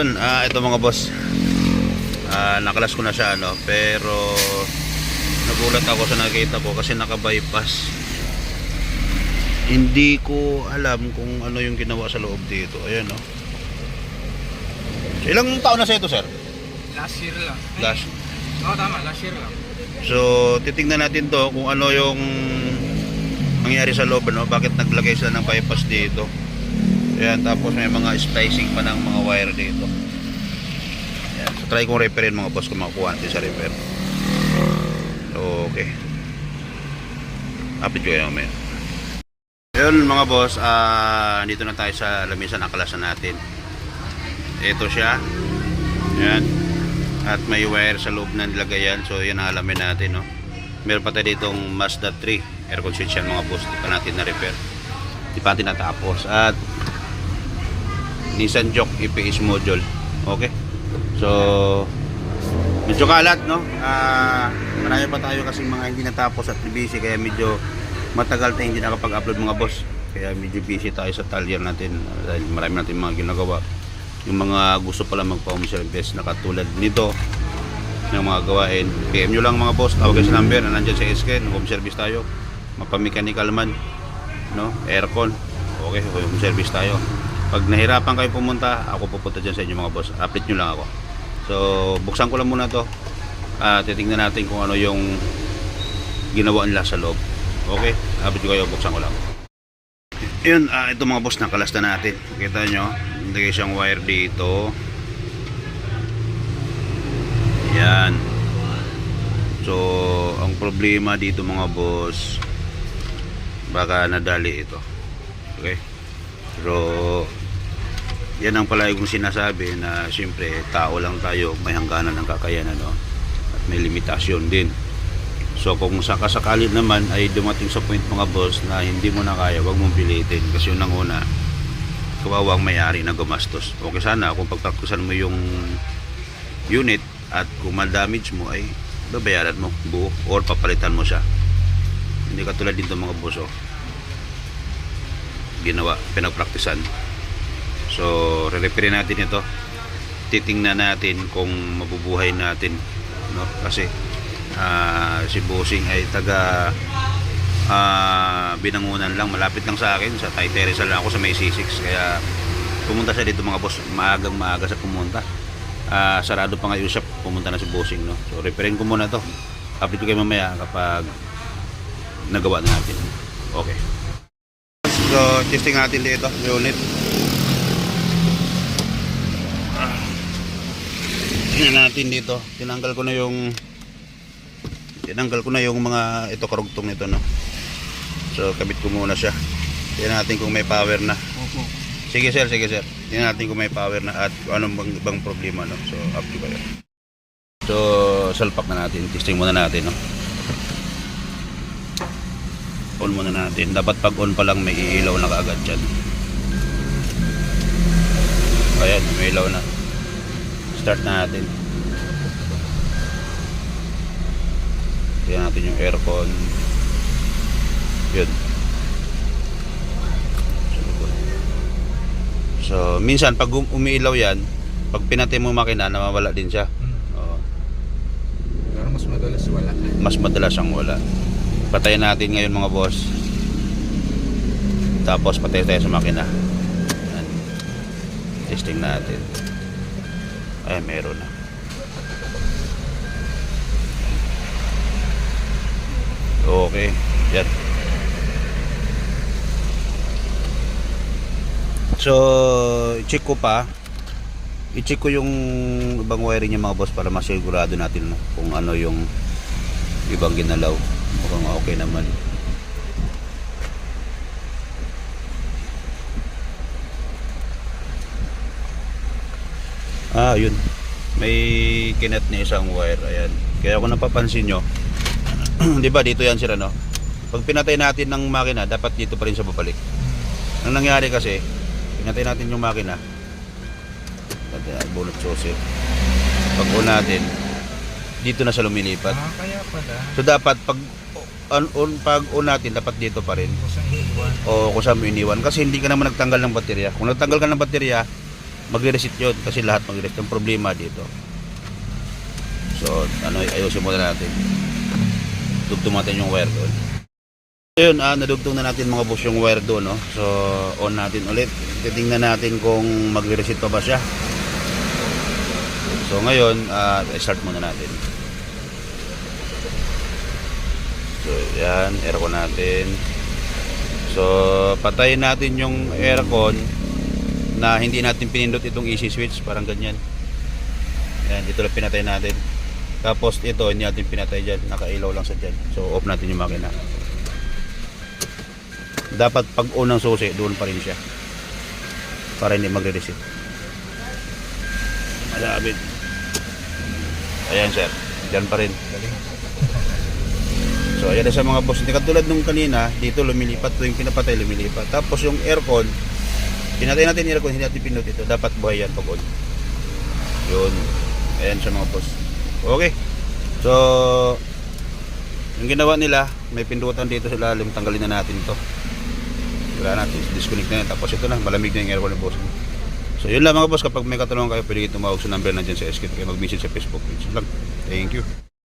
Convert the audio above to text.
Ayun, ah ito mga boss. Ah nakalas ko na siya ano, pero nagulat ako sa nakita ko kasi naka-bypass. Hindi ko alam kung ano yung ginawa sa loob dito. Ayan oh. Ilang taon na sa ito, sir? Last year lang. Last. Oo, tama. Last year lang. So, titingnan natin to kung ano yung nangyari sa loob, no? Bakit naglagay sila ng bypass dito. Ayan, tapos may mga splicing pa ng mga wire dito. Ayan, so try kong reparin mga boss kung makuha natin sa repair. Okay. Update ko kayo mamaya. Yun mga boss, ah dito na tayo sa lamisan ng kalasan natin. Ito siya. Ayan. At may wire sa loob na nilagayan. So yan ang alamin natin. No? Meron pa tayo ditong Mazda 3. Aircon switch yan mga boss. Di pa natin na-repair. Di pa natin natapos. At Nissan Juke EPS module. Okay. So medyo kalat no. Ah marami pa tayo kasi mga hindi natapos at busy kaya medyo matagal tayong hindi nakapag-upload mga boss. Kaya medyo busy tayo sa talyer natin dahil marami natin mga ginagawa. Yung mga gusto pala magpa-home service na katulad nito ng mga gawain. PM nyo lang mga boss, tawag sa number na nandyan sa SK, home service tayo. Mapamechanical man, no? aircon. Okay, home service tayo. Pag nahirapan kayo pumunta, ako pupunta dyan sa inyo mga boss. Update nyo lang ako. So, buksan ko lang muna to. Ah, titingnan natin kung ano yung ginawa nila sa loob. Okay? Update kayo, buksan ko lang. Yun, ah, ito mga boss, nakalasta natin. Kita nyo, nilagay siyang wire dito. Yan. So, ang problema dito mga boss, baka nadali ito. Okay? Pero, yan ang palagi kong sinasabi na siyempre tao lang tayo, may hangganan ng kakayanan no? at may limitasyon din. So kung sakasakali naman ay dumating sa point mga boss na hindi mo na kaya, wag mong pilitin kasi yun ang una, kawawang may-ari na gumastos. Okay sana kung pagpraktusan mo yung unit at kung ma-damage mo ay babayaran mo buo or papalitan mo siya. Hindi katulad dito mga boss oh. Ginawa, pinagpraktisan. So, re-repair natin ito. Titingnan natin kung mabubuhay natin, no? Kasi ah, si Bossing ay taga ah, binangunan lang, malapit lang sa akin sa Thai Terrace lang ako sa May C6 kaya pumunta siya dito mga boss, maagang maaga sa pumunta. Ah, sarado pa nga yung pumunta na si Bossing, no? So, repairin ko muna to. Update ko kayo mamaya kapag nagawa na natin. Okay. So, testing natin dito, unit. Tingnan natin dito. Tinanggal ko na yung tinanggal ko na yung mga ito karugtong nito no. So kabit ko muna siya. Tingnan natin kung may power na. Opo. Sige sir, sige sir. Tingnan natin kung may power na at anong bang, bang problema no. So up to kayo. So salpak na natin. Testing muna natin no. On muna natin. Dapat pag on pa lang may iilaw na kaagad dyan. Ayan, may ilaw na. Start na natin. Tingnan natin yung aircon. Yun. So, minsan pag um- umiilaw yan, pag pinatay mo makina, nawawala din siya. Hmm. Oo. Pero mas madalas wala. mas madalas ang wala. Patayin natin ngayon mga boss. Tapos patay tayo sa makina. Testing natin. Ay, meron na. Okay. Yan. So, check ko pa. I-check ko yung ibang wiring niya mga boss para masigurado natin no, kung ano yung ibang ginalaw. Mukhang okay naman. Ah, yun. May kinat na isang wire. Ayan. Kaya kung napapansin nyo, di ba dito yan sila, no? Pag pinatay natin ng makina, dapat dito pa rin sa babalik. Ang nangyari kasi, pinatay natin yung makina, ang bullet saucer. Pag on natin, dito na siya lumilipat. Ah, kaya pala. So dapat pag on, on pag on natin dapat dito pa rin Kung saan iwan. o kung saan mo iniwan kasi hindi ka naman nagtanggal ng baterya. Kung nagtanggal ka ng baterya, magre-reset yun kasi lahat magre-reset yung problema dito. So ano ayusin muna natin. Dugtong natin yung wire doon. So yun ah, nadugtong na natin mga boss yung wire doon no? so on natin ulit. Titingnan natin kung magre-reset pa ba siya. So ngayon ah, start muna natin. So yan aircon natin. So patayin natin yung aircon na hindi natin pinindot itong easy switch parang ganyan. Yan dito lang pinatay natin. Tapos ito hindi natin pinatay dyan. Nakailaw lang sa dyan. So off natin yung makina. Dapat pag unang susi doon pa rin siya. Para hindi magre-reset. Malapit. Ayan sir. Dyan pa rin. So ayan sa mga boss. Hindi katulad nung kanina dito lumilipat. Tuwing pinapatay lumilipat. Tapos yung aircon pinatay natin yung aircon hindi natin pinot ito. Dapat buhay yan pag on yun. Ayan sa mga boss. Okay. So yung ginawa nila may pindutan dito sa lalim tanggalin na natin to wala natin disconnect na yan tapos ito na malamig na yung aircon ni boss. So yun lang mga boss. Kapag may katanungan kayo pwede tumawag sa number na dyan sa SKT kayo mag-message sa Facebook page. Lang. Thank you